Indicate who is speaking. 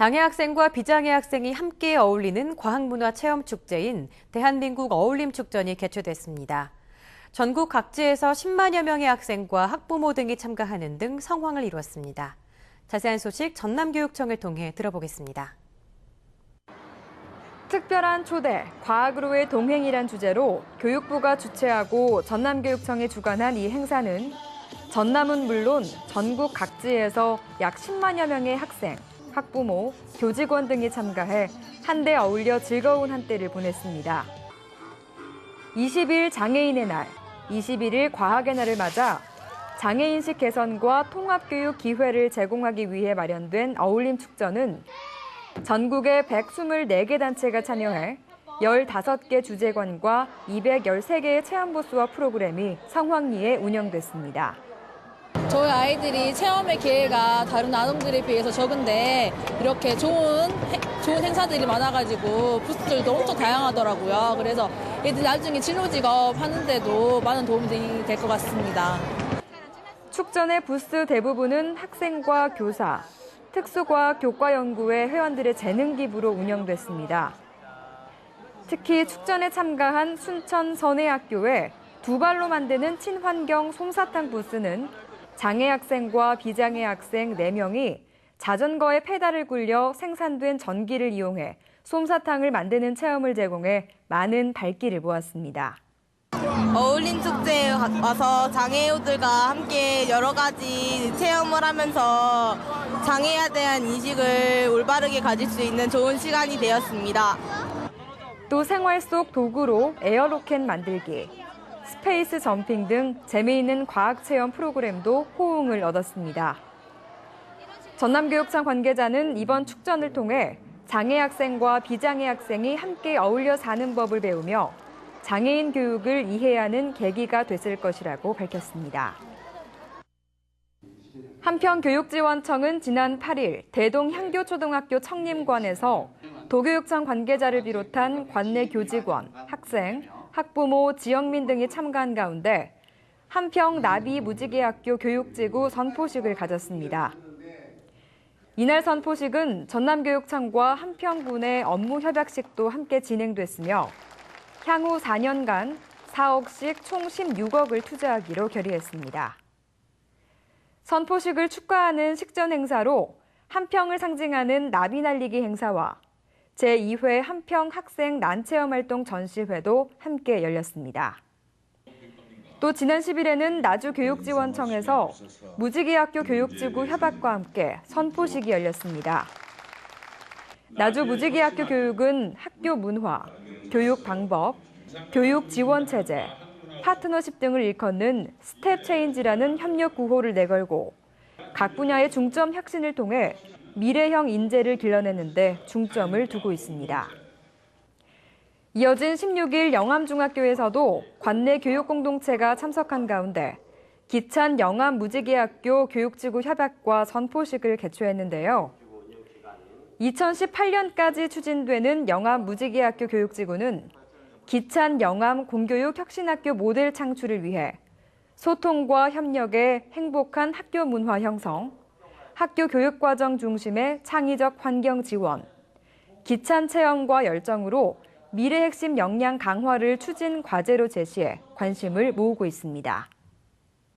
Speaker 1: 장애 학생과 비장애 학생이 함께 어울리는 과학문화 체험 축제인 대한민국 어울림 축전이 개최됐습니다. 전국 각지에서 10만여 명의 학생과 학부모 등이 참가하는 등 성황을 이루었습니다. 자세한 소식 전남교육청을 통해 들어보겠습니다.
Speaker 2: 특별한 초대, 과학으로의 동행이란 주제로 교육부가 주최하고 전남교육청이 주관한 이 행사는 전남은 물론 전국 각지에서 약 10만여 명의 학생, 학부모, 교직원 등이 참가해 한데 어울려 즐거운 한때를 보냈습니다. 20일 장애인의 날, 21일 과학의 날을 맞아 장애인식 개선과 통합교육 기회를 제공하기 위해 마련된 어울림 축전은 전국의 124개 단체가 참여해 15개 주재관과 213개의 체험부스와 프로그램이 성황리에 운영됐습니다.
Speaker 3: 저희 아이들이 체험의 기회가 다른 아동들에 비해서 적은데 이렇게 좋은 해- 좋은 행사들이 많아가지고 부스들도 엄청 다양하더라고요. 그래서 애들 나중에 진로 직업 하는데도 많은 도움이 될 것 같습니다.
Speaker 2: 축전의 부스 대부분은 학생과 교사, 특수과학 교과연구회 회원들의 재능 기부로 운영됐습니다. 특히 축전에 참가한 순천 선해학교의 두 발로 만드는 친환경 솜사탕 부스는 장애 학생과 비장애 학생 4명이 자전거에 페달을 굴려 생산된 전기를 이용해 솜사탕을 만드는 체험을 제공해 많은 발길을 모았습니다.
Speaker 4: 어울림 축제에 가- 와서 장애우들과 함께 여러 가지 체험을 하면서 장애에 대한 인식을 올바르게 가질 수 있는 좋은 시간이 되었습니다.
Speaker 2: 또 생활 속 도구로 에어로켓 만들기, 스페이스 점핑 등 재미있는 과학 체험 프로그램도 호응을 얻었습니다. 전남교육청 관계자는 이번 축전을 통해 장애 학생과 비장애 학생이 함께 어울려 사는 법을 배우며 장애인 교육을 이해하는 계기가 됐을 것이라고 밝혔습니다. 한편 교육지원청은 지난 8일 대동 향교초등학교 청림관에서 도교육청 관계자를 비롯한 관내 교직원, 학생, 학부모, 지역민 등이 참가한 가운데 한평 나비 무지개학교 교육지구 선포식을 가졌습니다. 이날 선포식은 전남교육청과 한평군의 업무 협약식도 함께 진행됐으며 향후 4년간 4억씩 총 16억을 투자하기로 결의했습니다. 선포식을 축하하는 식전 행사로 한평을 상징하는 나비 날리기 행사와 제2회 한평 학생 난체험 활동 전시회도 함께 열렸습니다. 또 지난 10일에는 나주교육지원청에서 무지개학교 교육지구 협약과 함께 선포식이 열렸습니다. 나주 무지개학교 교육은 학교 문화, 교육 방법, 교육 지원 체제, 파트너십 등을 일컫는 스텝 체인지라는 협력 구호를 내걸고 각 분야의 중점 혁신을 통해 미래형 인재를 길러내는데 중점을 두고 있습니다. 이어진 16일 영암중학교에서도 관내 교육공동체가 참석한 가운데 기찬 영암 무지개학교 교육지구 협약과 선포식을 개최했는데요. 2018년까지 추진되는 영암 무지개학교 교육지구는 기찬 영암 공교육 혁신학교 모델 창출을 위해 소통과 협력의 행복한 학교 문화 형성, 학교 교육과정 중심의 창의적 환경 지원, 기찬 체험과 열정으로 미래 핵심 역량 강화를 추진 과제로 제시해 관심을 모으고 있습니다.